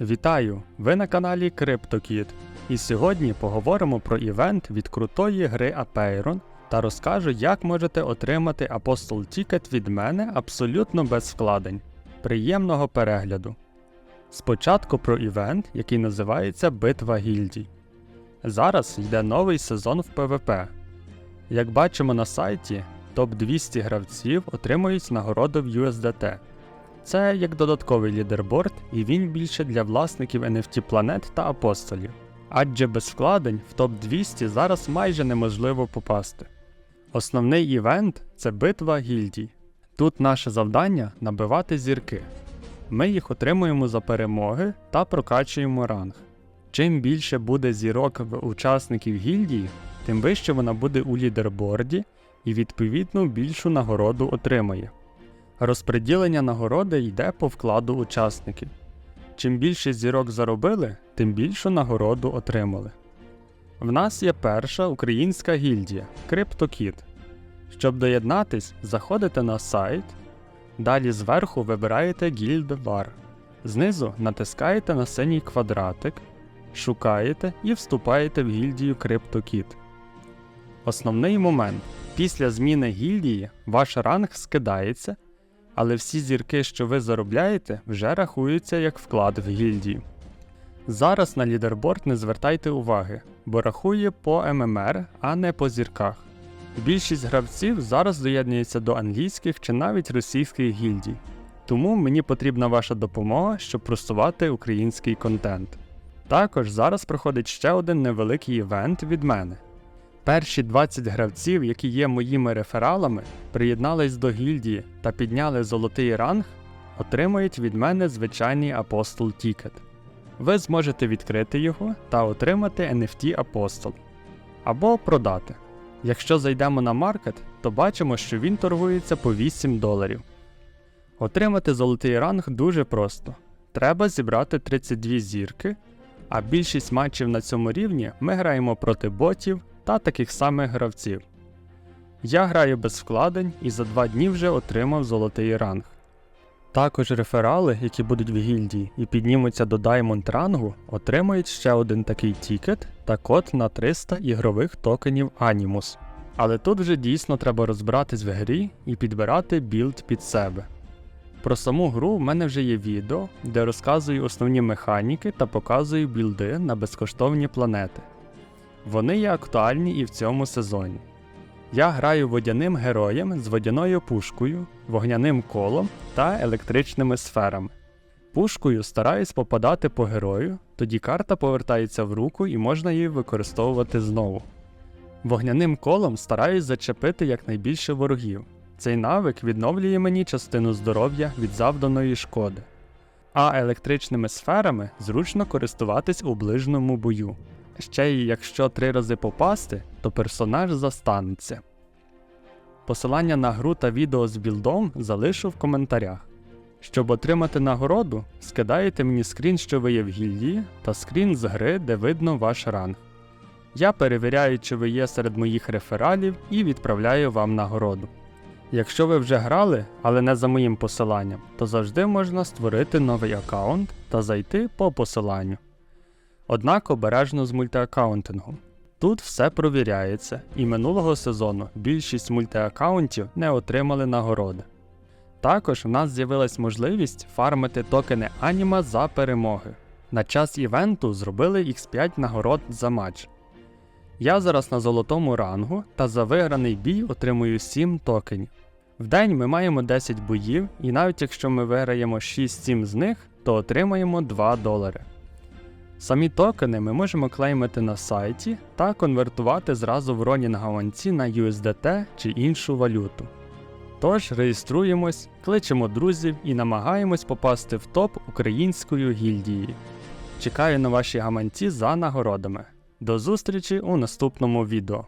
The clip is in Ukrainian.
Вітаю! Ви на каналі CryptoKid. І сьогодні поговоримо про івент від крутої гри Apeiron та розкажу, як можете отримати Apostle Ticket від мене абсолютно без вкладень. Приємного перегляду! Спочатку про івент, який називається Битва гільдій. Зараз йде новий сезон в PvP. Як бачимо на сайті, топ 200 гравців отримують нагороду в USDT. Це як додатковий лідерборд, і він більше для власників NFT планет та апостолів. Адже без вкладень в топ 200 зараз майже неможливо попасти. Основний івент це битва гільдій. Тут наше завдання набивати зірки. Ми їх отримуємо за перемоги та прокачуємо ранг. Чим більше буде зірок в учасників гільдії, тим вище вона буде у лідерборді і відповідно більшу нагороду отримає. Розподілення нагороди йде по вкладу учасників. Чим більше зірок заробили, тим більшу нагороду отримали. В нас є перша українська гільдія CryptoKid. Щоб доєднатись, заходите на сайт, далі зверху вибираєте Guild. Знизу натискаєте на синій квадратик, шукаєте і вступаєте в гільдію CryptoKid. Основний момент: після зміни гільдії ваш ранг скидається але всі зірки, що ви заробляєте, вже рахуються як вклад в гільдію. Зараз на лідерборд не звертайте уваги, бо рахує по ММР, а не по зірках. Більшість гравців зараз доєднується до англійських чи навіть російських гільдій, тому мені потрібна ваша допомога, щоб просувати український контент. Також зараз проходить ще один невеликий івент від мене. Перші 20 гравців, які є моїми рефералами, приєднались до гільдії та підняли золотий ранг, отримають від мене звичайний Apostle Ticket. Ви зможете відкрити його та отримати NFT Apostle. Або продати. Якщо зайдемо на маркет, то бачимо, що він торгується по 8 доларів. Отримати золотий ранг дуже просто. Треба зібрати 32 зірки, а більшість матчів на цьому рівні ми граємо проти ботів та таких самих гравців. Я граю без вкладень і за 2 дні вже отримав золотий ранг. Також реферали, які будуть в гільдії і піднімуться до Diamond рангу, отримають ще один такий тікет та код на 300 ігрових токенів Animus. Але тут вже дійсно треба розбиратись в грі і підбирати білд під себе. Про саму гру в мене вже є відео, де розказую основні механіки та показую білди на безкоштовні планети. Вони є актуальні і в цьому сезоні. Я граю водяним героєм з водяною пушкою, вогняним колом та електричними сферами. Пушкою стараюсь попадати по герою, тоді карта повертається в руку і можна її використовувати знову. Вогняним колом стараюсь зачепити якнайбільше ворогів. Цей навик відновлює мені частину здоров'я від завданої шкоди. А електричними сферами зручно користуватись у ближньому бою. Ще й якщо три рази попасти, то персонаж застанеться. Посилання на гру та відео з білдом залишу в коментарях. Щоб отримати нагороду, скидаєте мені скрін, що ви є в гільдії, та скрін з гри, де видно ваш ранг. Я перевіряю, чи ви є серед моїх рефералів і відправляю вам нагороду. Якщо ви вже грали, але не за моїм посиланням, то завжди можна створити новий аккаунт та зайти по посиланню. Однак обережно з мультиаккаунтингом. Тут все провіряється, і минулого сезону більшість мультиаккаунтів не отримали нагороди. Також в нас з'явилась можливість фармити токени аніма за перемоги. На час івенту зробили X5 нагород за матч. Я зараз на золотому рангу та за виграний бій отримую 7 токенів. В день ми маємо 10 боїв, і навіть якщо ми виграємо 6-7 з них, то отримаємо 2 долари. Самі токени ми можемо клеймити на сайті та конвертувати зразу в Ронін гаманці на USDT чи іншу валюту. Тож реєструємось, кличемо друзів і намагаємось попасти в топ української гільдії. Чекаю на ваші гаманці за нагородами. До зустрічі у наступному відео.